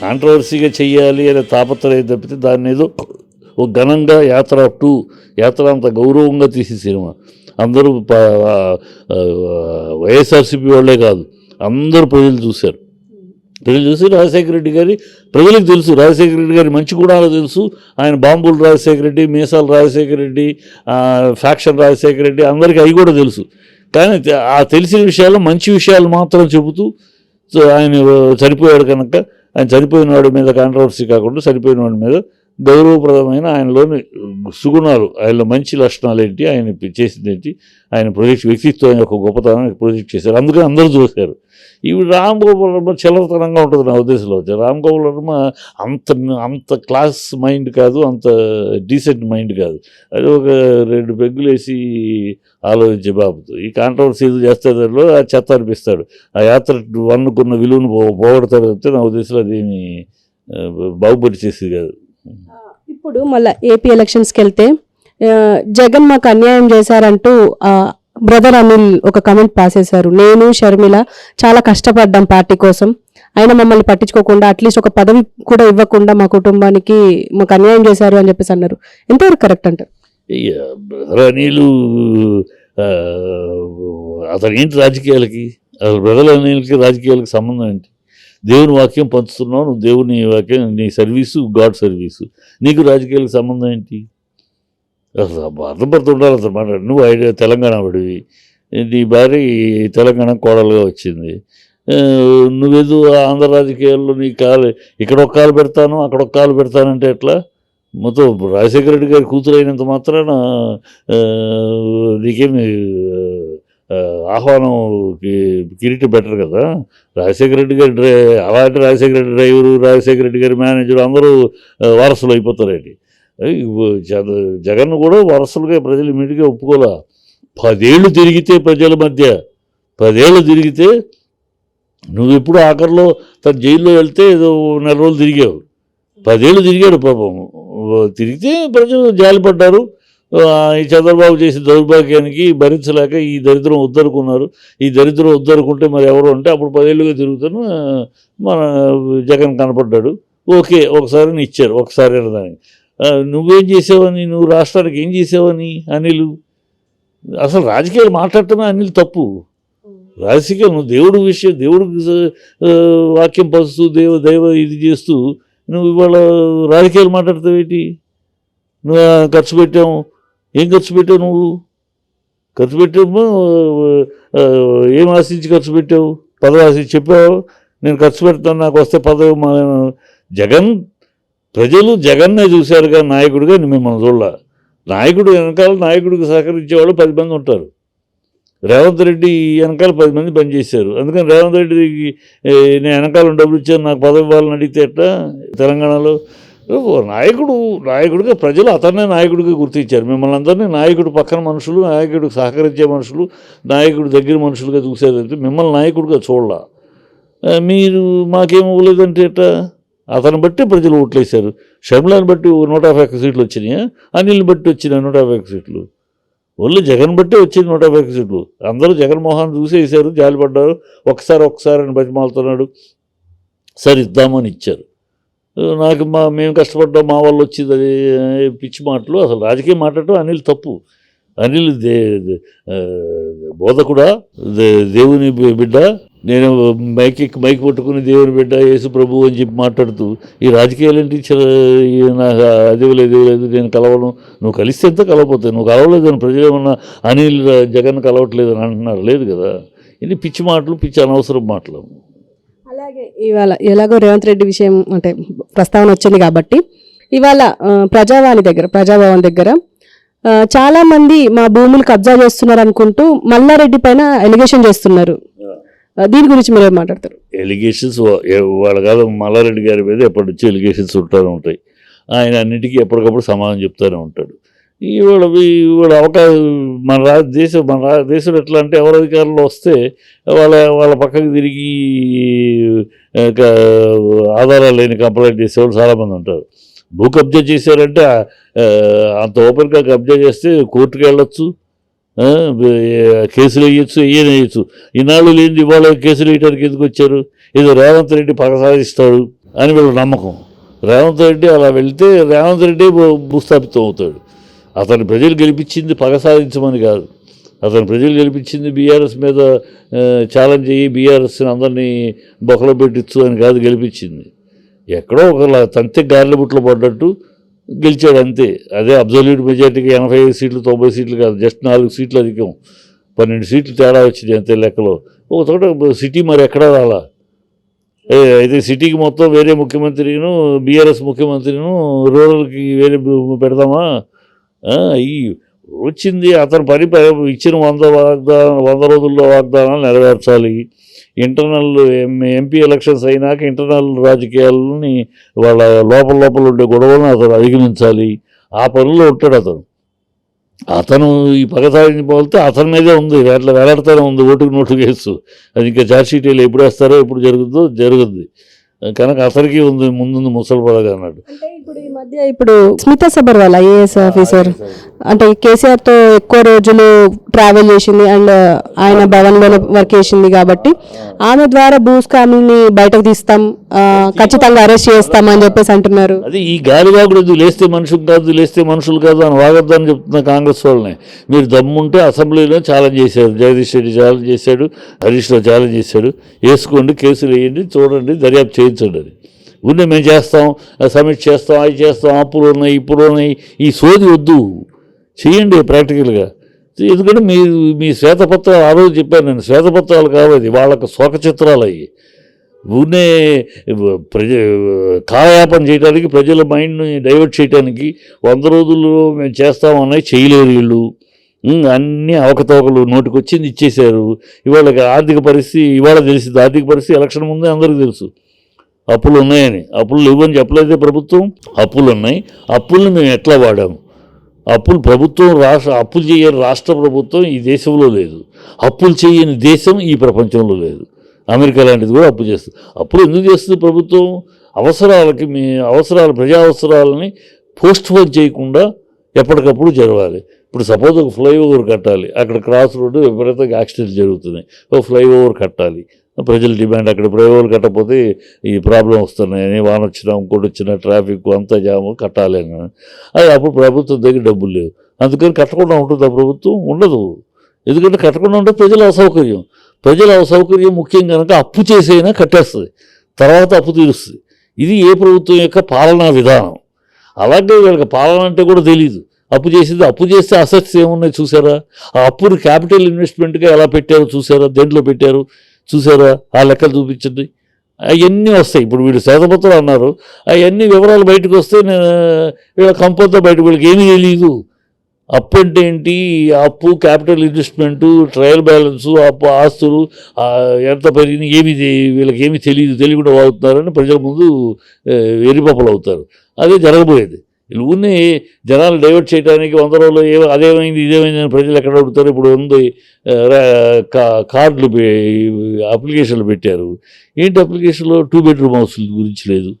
కాంట్రవర్సీగా చెయ్యాలి అనే తాపత్రయం తప్పితే దాన్ని ఏదో ఓ ఘనంగా యాత్ర టూ యాత్ర అంత గౌరవంగా తీసే సినిమా. అందరూ వైఎస్ఆర్సీపీ వాళ్ళే కాదు అందరూ ప్రజలు చూశారు. ప్రజలు చూసి రాజశేఖర రెడ్డి గారి ప్రజలకు తెలుసు రాజశేఖర రెడ్డి గారి మంచి గుణాలు తెలుసు. ఆయన బాంబులు రాజశేఖర రెడ్డి మీసాలు రాజశేఖర రెడ్డి ఫ్యాక్షన్ రాజశేఖర రెడ్డి అందరికీ అవి కూడా తెలుసు. కానీ ఆ తెలిసిన విషయాలు మంచి విషయాలు మాత్రం చెబుతూ సో ఆయన చనిపోయాడు కనుక ఆయన చనిపోయిన వాడి మీద కాంట్రవర్సీ కాకుండా చనిపోయిన వాడి మీద గౌరవప్రదమైన ఆయనలోని సుగుణాలు ఆయనలో మంచి లక్షణాలు ఏంటి ఆయన చేసింది ఏంటి ఆయన ప్రొజెక్ట్ వ్యక్తిత్వం యొక్క గొప్పతనం ప్రొజెక్ట్ చేశారు. అందుకని అందరూ చూశారు. ఇవి రామ్ గోపాల్ వర్మ చిల్లరతనంగా ఉంటుంది నా ఉద్దేశంలో. రామ్ గోపాల్ వర్మ అంత అంత క్లాస్ మైండ్ కాదు అంత డీసెంట్ మైండ్ కాదు. అది ఒక రెండు పెగ్గులు వేసి ఆలోచించే బాబుతో. ఈ కాంట్రవర్సీ ఏదో దానిలో ఆ చెత్త అనిపిస్తాడు. ఆ యాత్ర వన్నుకున్న విలువను పో పోగొడతాడు అంటే నా ఉద్దేశంలో అదేమి బాగుపడి చేసేది కాదు. ఇప్పుడు మళ్ళీ ఏపీ ఎలక్షన్స్కి వెళ్తే జగన్ మాకు అన్యాయం చేశారంటూ బ్రదర్ అనిల్ ఒక కమెంట్ పాస్ చేశారు. నేను షర్మిల చాలా కష్టపడ్డాం పార్టీ కోసం. ఆయన మమ్మల్ని పట్టించుకోకుండా అట్లీస్ట్ ఒక పదవి కూడా ఇవ్వకుండా మా కుటుంబానికి మాకు అన్యాయం చేశారు అని చెప్పేసి అన్నారు. ఎంతవరకు కరెక్ట్ అంటారు? బ్రదర్ అనిల్ అతను ఏంటి రాజకీయాలకి? బ్రదర్ అనిల్కి రాజకీయాలకి సంబంధం ఏంటి? దేవుని వాక్యం పంచుతున్నావు నువ్వు దేవుని వాక్యం నీ సర్వీసు గాడ్ సర్వీసు నీకు రాజకీయాలకు సంబంధం ఏంటి? అసలు అర్థపడుతూ ఉండాలి అసలు మాట్లాడు నువ్వు ఐడియా తెలంగాణ వాడివి. నీ భార్య తెలంగాణ కోడలుగా వచ్చింది. నువ్వేదో ఆంధ్ర రాజకీయాల్లో నీ కాలు ఇక్కడ ఒక కాలు పెడతాను అక్కడ ఒక కాలు పెడతానంటే ఎట్లా? మొత్తం రాజశేఖర రెడ్డి గారి కూతురు అయినంత మాత్రాన నీకేమి ఆహ్వానం కి- కిరీటి బెటర్ కదా. రాజశేఖర రెడ్డి గారి డ్రై అలాంటి రాజశేఖర రెడ్డి డ్రైవరు రాజశేఖర రెడ్డి గారి మేనేజర్ అందరూ వారసులు అయిపోతారండి జగ- జగన్ కూడా వారసులుగా ప్రజలు ఇమీడియట్గా ఒప్పుకోలే. పదేళ్ళు తిరిగితే ప్రజల మధ్య పదేళ్ళు తిరిగితే నువ్వు ఎప్పుడు ఆఖరిలో తన జైల్లో వెళ్తే ఏదో నెల రోజులు తిరిగావు. పదేళ్ళు తిరిగాడు పాపం. తిరిగితే ప్రజలు జాలిపడ్డారు. ఈ చంద్రబాబు చేసిన దౌర్భాగ్యానికి భరించలేక ఈ దరిద్రం ఉద్దరుకున్నారు. ఈ దరిద్రం ఉద్దరుకుంటే మరి ఎవరు అంటే అప్పుడు పదేళ్ళుగా తిరుగుతాను మన జగన్ కనపడ్డాడు. ఓకే ఒకసారి ఇచ్చారు ఒకసారి దానికి నువ్వేం చేసావని నువ్వు రాష్ట్రానికి ఏం చేసావని అనిల్? అసలు రాజకీయాలు మాట్లాడటమే అనిల్ తప్పు. రాజకీయాలు నువ్వు దేవుడు విషయం దేవుడికి వాక్యం పరుస్తూ దేవ దైవ ఇది చేస్తూ నువ్వు ఇవాళ రాజకీయాలు మాట్లాడతావు ఏంటి నువ్వు ఖర్చు పెట్టావు ఏం ఖర్చు పెట్టావు నువ్వు? ఖర్చు పెట్టావు ఏం ఆశించి ఖర్చు పెట్టావు? పదవి ఆశించి చెప్పావు. నేను ఖర్చు పెడతాను నాకు వస్తే పదవి మా- జగన్ ప్రజలు జగన్నే చూశారుగా నాయకుడిగా మిమ్మల్ని చూడాల. నాయకుడు వెనకాల నాయకుడికి సహకరించేవాళ్ళు పది మంది ఉంటారు. రేవంత్ రెడ్డి వెనకాల పది మంది పనిచేశారు. అందుకని రేవంత్ రెడ్డికి నేను వెనకాల డబ్బులు ఇచ్చాను నాకు పదవి ఇవ్వాలని అడిగితే ఎట్లా? తెలంగాణలో నాయకుడు నాయకుడిగా ప్రజలు అతన్నే నాయకుడిగా గుర్తించారు. మిమ్మల్ని అందరినీ నాయకుడు పక్కన మనుషులు నాయకుడికి సహకరించే మనుషులు నాయకుడు దగ్గర మనుషులుగా చూసేదంటే మిమ్మల్ని నాయకుడిగా చూడాల. మీరు మాకేమివ్వలేదంటే అతను బట్టి ప్రజలు ఓట్లేశారు. షర్మిలాని బట్టి నూట యాభై ఒక్క సీట్లు వచ్చినాయా? అనిల్ని బట్టి వచ్చినాయి నూట యాభై ఒక్క సీట్లు. ఒళ్ళు జగన్ బట్టి వచ్చింది నూట యాభై ఒక్క సీట్లు. అందరూ జగన్మోహన్ చూసేసారు జాలిపడ్డారు. ఒకసారి ఒకసారి అని బతిమాలుతున్నాడు. సరే ఇద్దామని ఇచ్చారు. నాకు మా మేము కష్టపడ్డాం మా వాళ్ళు వచ్చింది అది పిచ్చి మాటలు. అసలు రాజకీయం మాట్లాడటం అనిల్ తప్పు. అనిల్ దే బోధకుడా దే- దేవుని బిడ్డ. నేను మైక్ ఎక్కి మైక్ పట్టుకుని దేవుని బిడ్డ యేసు ప్రభు అని చెప్పి మాట్లాడుతూ ఈ రాజకీయాలు ఏంటి? నాకు అది లేదు నేను కలవను. నువ్వు కలిస్తే ఎంత కలవపోతాయి నువ్వు కలవలేదు అని ప్రజలు ఏమన్నా అనిల్ జగన్ కలవట్లేదు అని అంటున్నారు? లేదు కదా. ఇది పిచ్చి మాటలు పిచ్చి అనవసరం మాటలు. ఇవాళ ఎలాగో రేవంత్ రెడ్డి విషయం అంటే ప్రస్తావన వచ్చింది కాబట్టి ఇవాళ ప్రజావాణి దగ్గర ప్రజాభవన్ దగ్గర చాలా మంది మా భూములు కబ్జా చేస్తున్నారు అనుకుంటూ మల్లారెడ్డి పైన ఎలిగేషన్ చేస్తున్నారు. దీని గురించి మీరు మాట్లాడతారు? ఎలిగేషన్స్ వాళ్ళ కాదు మల్లారెడ్డి గారి మీద ఎప్పటి నుంచి ఎలిగేషన్స్ ఉంటానే ఉంటాయి. ఆయన అన్నిటికీ ఎప్పటికప్పుడు సమాధానం చెప్తూనే ఉంటాడు. ఇవాళ వీ- ఇవాళ అవకాశం మన రా దేశం మన రా దేశంలో ఎట్లా అంటే ఎవరు అధికారంలో వస్తే వాళ్ళ వాళ్ళ పక్కకు తిరిగి ఆధారాలు లేని కంప్లైంట్ చేసేవాళ్ళు చాలామంది ఉంటారు. భూ కబ్జా చేశారంటే అంత ఓపెన్గా కబ్జా చేస్తే కోర్టుకు వెళ్ళొచ్చు కేసులు వేయచ్చు ఏం వేయచ్చు. ఈనాళ్ళు లేని ఇవాళ కేసులు వేయడానికి ఎందుకు వచ్చారు? ఏదో రేవంత్ రెడ్డి పగ సాధిస్తాడు అని వీళ్ళ నమ్మకం. రేవంత్ రెడ్డి అలా వెళ్తే రేవంత్ రెడ్డి భూ- భూస్థాపితం అవుతాడు. అతను ప్రజలు గెలిపించింది పగ సాధించమని కాదు. అతను ప్రజలు గెలిపించింది బీఆర్ఎస్ మీద ఛాలెంజ్ అయ్యి బీఆర్ఎస్ని అందరినీ బొక్కలో పెట్టించు అని కాదు గెలిపించింది. ఎక్కడో ఒక తంతే గారెల బుట్లో పడ్డట్టు గెలిచాడు అంతే. అదే అబ్జల్యూట్ మెజార్టీకి ఎనభై ఐదు సీట్లు తొంభై సీట్లు కాదు జస్ట్ నాలుగు సీట్లు అధికం. పన్నెండు సీట్లు తేడా వచ్చింది అంతే లెక్కలో. ఒక చోట సిటీ మరి ఎక్కడా రాలా? ఏ, అయితే సిటీకి మొత్తం వేరే ముఖ్యమంత్రిను బీఆర్ఎస్ ముఖ్యమంత్రిను రూరల్కి వేరే పెడదామా? ఈ వచ్చింది అతని పని ఇచ్చిన వంద వాగ్దానం వంద రోజుల్లో వాగ్దానాలు నెరవేర్చాలి. ఇంటర్నల్ ఎంపీ ఎలక్షన్స్ అయినాక ఇంటర్నల్ రాజకీయాలని వాళ్ళ లోపల లోపల ఉండే గొడవలను అతను అధిగమించాలి. ఆ పనుల్లో ఉంటాడు అతను. అతను ఈ పగ సాధించబోతే అతని మీదే ఉంది. అట్లా వేలాడుతూనే ఉంది ఓటుకు నోటు కేసు అది ఇంకా ఛార్జ్ షీట్ వీళ్ళు ఎప్పుడు వేస్తారో ఎప్పుడు జరుగుతుందో జరుగుద్ది. కనుక అతనికి ఉంది ముందుంది ముసలి పడగా అన్నాడు ఇప్పుడు ఈ మధ్య ఇప్పుడు స్మితా సబర్వాల్ ఐఏఎస్ ఆఫీసర్. అంటే కేసీఆర్తో ఎక్కువ రోజులు ట్రావెల్ చేసింది అండ్ ఆయన భవన్లోనే వర్క్ చేసింది కాబట్టి ఆమె ద్వారా భూస్కాముల్ని బయటకు తీస్తాం ఖచ్చితంగా అరెస్ట్ చేస్తాం అని చెప్పేసి అంటున్నారు. అది ఈ గాలి ఇది లేస్తే మనుషులు కాదు లేస్తే మనుషులు కాదు అని వాగొద్దని చెప్తున్న కాంగ్రెస్ వాళ్ళని. మీరు దమ్ముంటే అసెంబ్లీలో ఛాలెంజ్ చేశారు. జగదీష్ రెడ్డి ఛాలెంజ్ చేశాడు హరీష్ రావు ఛాలెంజ్ చేశాడు వేసుకోండి కేసులు వేయండి చూడండి దర్యాప్తు చేయించండి ఉండే మేము చేస్తాం సబ్మిట్ చేస్తాం అవి చేస్తాం అప్పులు ఉన్నాయి ఇప్పుడు ఉన్నాయి ఈ సోది వద్దు. చేయండి ప్రాక్టికల్గా. ఎందుకంటే మీ మీ శ్వేతపత్రాలు ఆ రోజు చెప్పాను నేను శ్వేతపత్రాలు కావాలి వాళ్ళకు శోక చిత్రాలు అయ్యి ప్రజ కాలయాపన చేయడానికి ప్రజల మైండ్ని డైవర్ట్ చేయడానికి వంద రోజుల్లో మేము చేస్తామన్నాయి చేయలేరు వీళ్ళు. అన్నీ అవకతవకలు నోటికి వచ్చింది ఇచ్చేశారు. ఇవాళ ఆర్థిక పరిస్థితి ఇవాళ తెలిసింది ఆర్థిక పరిస్థితి ఎలక్షన్ ముందే అందరికీ తెలుసు. అప్పులు ఉన్నాయని అప్పులు లేవని చెప్పలేదే ప్రభుత్వం? అప్పులు ఉన్నాయి అప్పుల్ని మేము ఎట్లా వాడాము? అప్పులు ప్రభుత్వం రాష్ట్ర అప్పులు చేయని రాష్ట్ర ప్రభుత్వం ఈ దేశంలో లేదు. అప్పులు చేయని దేశం ఈ ప్రపంచంలో లేదు. అమెరికా లాంటిది కూడా అప్పు చేస్తుంది. అప్పులు ఎందుకు చేస్తుంది ప్రభుత్వం? అవసరాలకి మీ అవసరాలు ప్రజా అవసరాలని పోస్ట్ పోన్ చేయకుండా ఎప్పటికప్పుడు జరగాలి. ఇప్పుడు సపోజ్ ఒక ఫ్లైఓవర్ కట్టాలి. అక్కడ క్రాస్ రోడ్డు విపరీతంగా యాక్సిడెంట్ జరుగుతున్నాయి. ఒక ఫ్లైఓవర్ కట్టాలి. ప్రజల డిమాండ్ అక్కడ ప్రయోగాలు కట్టకపోతే ఈ ప్రాబ్లం వస్తున్నాయని వాన వచ్చినా ఇంకోటి వచ్చిన ట్రాఫిక్ అంతా జాము కట్టాలి అని. అది అప్పుడు ప్రభుత్వం దగ్గర డబ్బులు లేవు. అందుకని కట్టకుండా ఉంటుందా ప్రభుత్వం ఉండదు. ఎందుకంటే కట్టకుండా ఉంటే ప్రజల అసౌకర్యం. ప్రజల అసౌకర్యం ముఖ్యం కనుక అప్పు చేసైనా కట్టేస్తుంది. తర్వాత అప్పు తీరుస్తుంది. ఇది ఏ ప్రభుత్వం యొక్క పాలనా విధానం? అలాగే వీళ్ళకి పాలన అంటే కూడా తెలియదు అప్పు చేసింది అప్పు చేస్తే అసెట్స్ ఏమున్నాయి చూసారా? ఆ అప్పుని క్యాపిటల్ ఇన్వెస్ట్మెంట్గా ఎలా పెట్టారో చూసారా? దేంట్లో పెట్టారు? చూసారా? ఆ లెక్కలు చూపించండి. అవన్నీ వస్తాయి. ఇప్పుడు వీళ్ళు శ్వేతపత్రాలు అన్నారు. అవన్నీ వివరాలు బయటకు వస్తే నేను వీళ్ళ కంపంతో బయట వీళ్ళకి ఏమీ తెలియదు. అప్పు అంటే ఏంటి? అప్పు క్యాపిటల్ ఇన్వెస్ట్మెంటు ట్రయల్ బ్యాలెన్సు అప్పు ఆస్తులు ఎంత పెరిగింది ఏమి వీళ్ళకి ఏమీ తెలియదు. తెలియకుండా వాగుతున్నారని ప్రజల ముందు వెరిపప్పలు అవుతారు. అదే జరగబోయేది. వీళ్ళు ఊరిని జనాలు డైవర్ట్ చేయడానికి వంద రోజులు ఏ అదేమైంది ఇదేమైంది అని ప్రజలు ఎక్కడ అడుగుతారు? ఇప్పుడు ఉంది కార్డులు అప్లికేషన్లు పెట్టారు. ఏంటి అప్లికేషన్లో? టూ బెడ్రూమ్ హౌస్ గురించి లేదు.